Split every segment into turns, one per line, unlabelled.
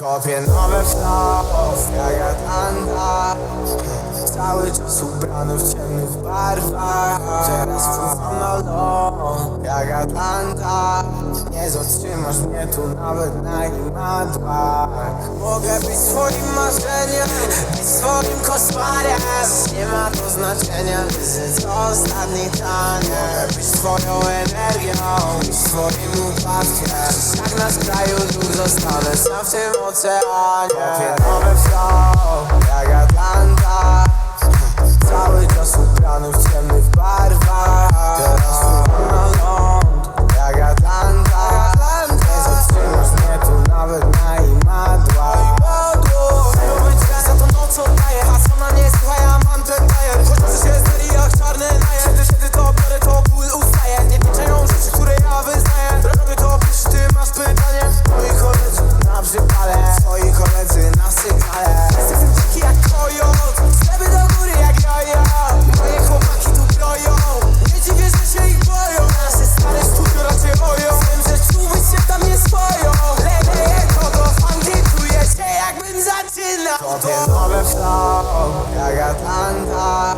Kopię nowe flow, jak Atlanta Cały czas ubrany w ciemnych barwach. Teraz wpływam na ląd, jak Atlanta Nie zatrzymasz mnie tu nawet na imadłach Mogę być swoim marzeniem, być swoim koszmarem. Nie ma to znaczenia, że to ostatni tanie Mogę być twoją energią, być twoim upadkiem. Jak na skraju dróg zostanę sam w tym oceanie sygnale Jestem dziki jak kojot Steby do góry jak jojo Moje chłopaki tu broją Nie dziwię, że się ich boją Nasze stare studio raczej oją Wiem, że czułbyś się tam nie swoją Lepiej kogo fandykuję się jakbym zaczynał Kopię nowe flow jak Atlanta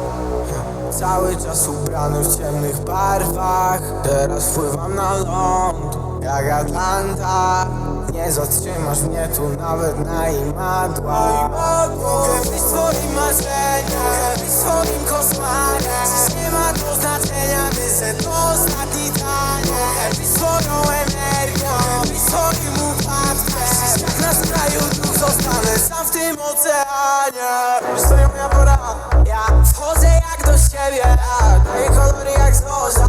Cały czas ubrany w ciemnych barwach. Teraz wpływam na ląd jak Atlanta Nie zatrzymasz mnie tu nawet na imadłach Mogę być twoim marzeniem Mogę być twoim koszmarem. Dziś nie ma to znaczenia Wiesz, że to ostatni tanie. Mogę być twoją energią Mogę być twoim upadkiem. Dziś jak na skraju dróg zostanę sam w tym oceanie. Nie moja pora? Ja wchodzę jak do siebie Daję kolory jak zorza